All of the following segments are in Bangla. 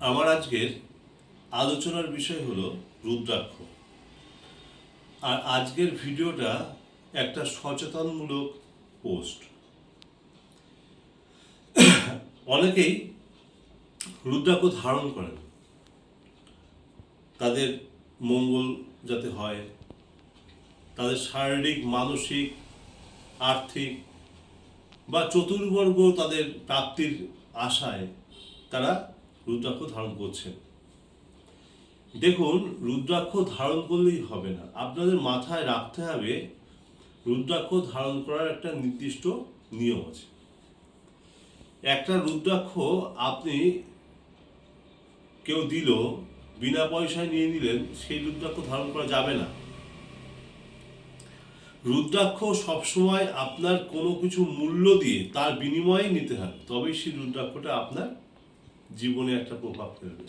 আমার আজকের আলোচনার বিষয় হলো রুদ্রাক্ষ। আর আজকের ভিডিওটা একটা সচেতনমূলক পোস্ট। অনেকেই রুদ্রাক্ষ ধারণ করেন। তাদের মঙ্গল যাতে হয়, তাদের শারীরিক, মানসিক, আর্থিক বা চতুর্বর্গ তাদের প্রাপ্তির আশায় তারা রুদ্রাক্ষ ধারণ করছেন দেখুন, রুদ্রাক্ষ ধারণ করলেই হবে না। আপনাদের মাথায় রাখতে হবে, রুদ্রাক্ষ ধারণ করার একটা নির্দিষ্ট নিয়ম আছে। একটা রুদ্রাক্ষ আপনি কেউ দিল, বিনা পয়সায় নিয়ে নিলেন, সেই রুদ্রাক্ষ ধারণ করা যাবে না। রুদ্রাক্ষ সবসময় আপনার কোনো কিছু মূল্য দিয়ে তার বিনিময়ে নিতে হবে, তবেই সেই রুদ্রাক্ষটা আপনার জীবনে একটা প্রভাব ফেলবে।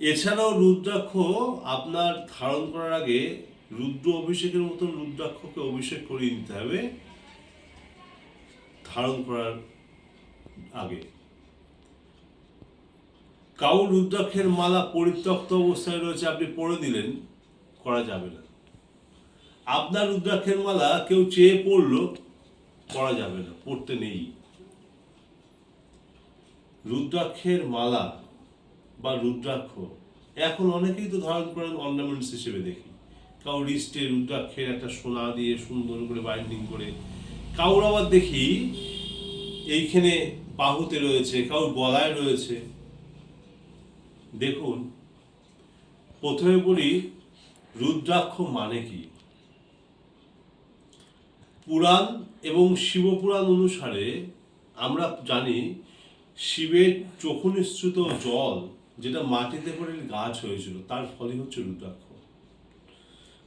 এছাড়াও রুদ্রাক্ষ আপনার ধারণ করার আগে রুদ্র অভিষেকের মতন রুদ্রাক্ষকে অভিষেক করিয়ে নিতে হবে ধারণ করার আগে। কাউ রুদ্রাক্ষের মালা পরিত্যক্ত অবস্থায় রয়েছে, আপনি পরে দিলেন, করা যাবে না। আপনার রুদ্রাক্ষের মালা কেউ চেয়ে পড়ল, করা যাবে না, পড়তে নেই। রুদ্রাক্ষের মালা বা রুদ্রাক্ষ। এখন অনেকেই তো ধারণ করেন অর্নামেন্টস হিসেবে দেখি। কাউ রিস্টে রুদ্রাক্ষের একটা সোনা দিয়ে সুন্দর করে বাইন্ডিং করে। কাউর আবার দেখি, এইখানে বাহুতে রয়েছে, কাউর গলায় রয়েছে। দেখুন, প্রথমে বলি, রুদ্রাক্ষ মানে কি? পুরাণ এবং শিবপুরাণ অনুসারে আমরা জানি শিবের চোখ নিঃসৃত জল যেটা মাটিতে পড়ে গাছ হয়েছিল, তার ফলই হচ্ছে রুদ্রাক্ষ।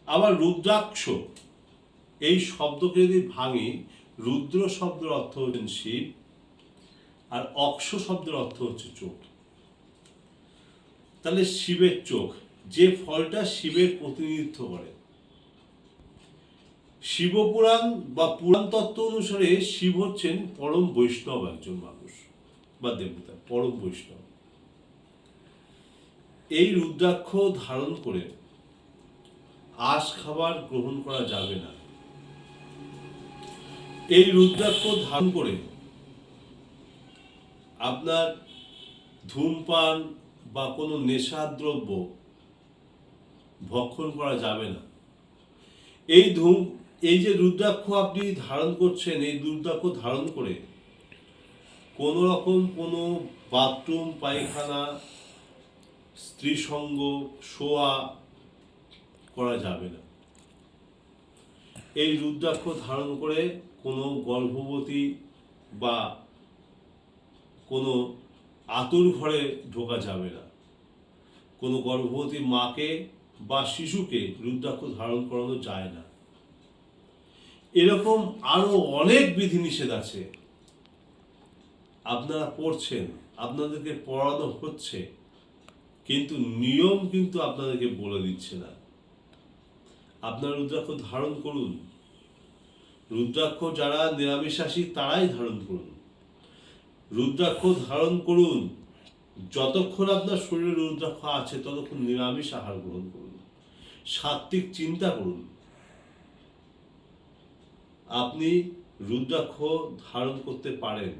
আবার রুদ্রাক্ষ, এই শব্দকে যদি ভাঙি, রুদ্র শব্দের অর্থ হচ্ছেন শিব, আর অক্ষ শব্দের অর্থ হচ্ছে চোখ। তাহলে শিবের চোখ, যে ফলটা শিবের প্রতিনিধিত্ব করে। শিবপুরাণ বা পুরাণ তত্ত্ব অনুসারে শিব হচ্ছেন পরম বৈষ্ণব একজন মানুষ। বা দেবতা, পরম বৈষ্ণব। এই রুদ্রাক্ষ ধারণ করে আশ খাবার গ্রহণ করা যাবে না। এই রুদ্রাক্ষ ধারণ করে আপনার ধূমপান বা কোনো নেশাদ্রব্য ভক্ষণ করা যাবে না। এই ধূম, এই যে রুদ্রাক্ষ আপনি ধারণ করছেন, এই রুদ্রাক্ষ ধারণ করে কোনো রকম কোনো বাথরুম, পায়খানা স্ত্রী সঙ্গ শোয়া করা যাবে না। এই রুদ্রাক্ষ ধারণ করে কোনো গর্ভবতী বা কোনো আতুর ঘরে ঢোকা যাবে না। কোনো গর্ভবতী মাকে বা শিশুকে রুদ্রাক্ষ ধারণ করানো যায় না। এরকম আরও অনেক বিধিনিষেধ আছে। আপনারা পড়ছেন, আপনাদেরকে পড়ানো হচ্ছে, কিন্তু নিয়ম কিন্তু আপনাদেরকে বলে দিচ্ছে না। আপনার রুদ্রাক্ষ ধারণ করুন। রুদ্রাক্ষ যারা নিরামিষাসী তারাই ধারণ করুন। রুদ্রাক্ষ ধারণ করুন। যতক্ষণ আপনার শরীরে রুদ্রাক্ষ আছে, ততক্ষণ নিরামিষ আহার গ্রহণ করুন। সাত্বিক চিন্তা করুন। আপনি রুদ্রাক্ষ ধারণ করতে পারেন।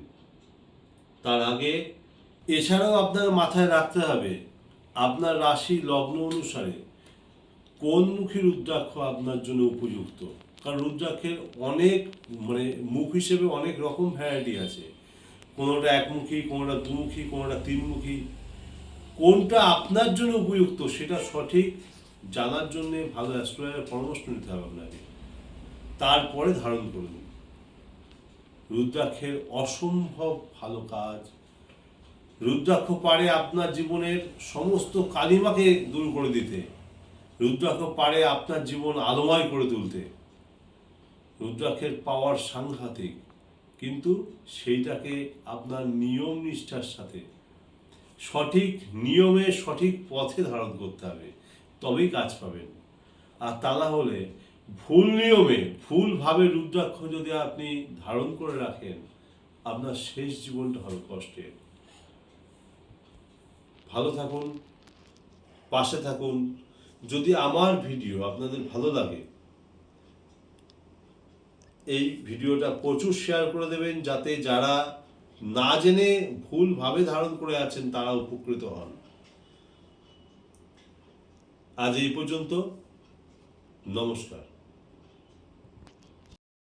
তার আগে, এছাড়াও আপনার মাথায় রাখতে হবে, আপনার রাশি লগ্ন অনুসারে কোন মুখী রুদ্রাক্ষ আপনার জন্য উপযুক্ত? কারণ রুদ্রাক্ষের অনেক মানে মুখ হিসেবে অনেক রকম ভ্যারাইটি আছে। কোনোটা একমুখী, কোনোটা দুমুখী, কোনোটা তিনমুখী। কোনটা আপনার জন্য উপযুক্ত সেটা সঠিক জানার জন্য ভালো অ্যাস্ট্রোলজারের পরামর্শ নিতে হবে আপনাকে। তারপরে ধারণ করুন রুদ্রাক্ষের অসম্ভব ভালো কাজ। রুদ্রাক্ষ পারে আপনার জীবনের সমস্ত কালিমাকে দূর করে দিতে। রুদ্রাক্ষ পারে আপনার জীবন আলোময় করে তুলতে। রুদ্রাক্ষের পাওয়ার সাংঘাতিক, কিন্তু সেইটাকে আপনার নিয়ম নিষ্ঠার সাথে। সঠিক নিয়মে সঠিক পথে ধারণ করতে হবে, তবেই কাজ পাবেন। আর তা হলে ভুল নিয়মে ভুলভাবে রুদ্রাক্ষ যদি আপনি ধারণ করে রাখেন, আপনার শেষ জীবনটা হবে কষ্টের। ভালো থাকুন, পাশে থাকুন। যদি আমার ভিডিও আপনাদের ভালো লাগে, এই ভিডিওটা প্রচুর শেয়ার করে দেবেন যাতে যারা না জেনে ভুলভাবে ধারণ করে আছেন, তারা উপকৃত হন। আজ এই পর্যন্ত, নমস্কার।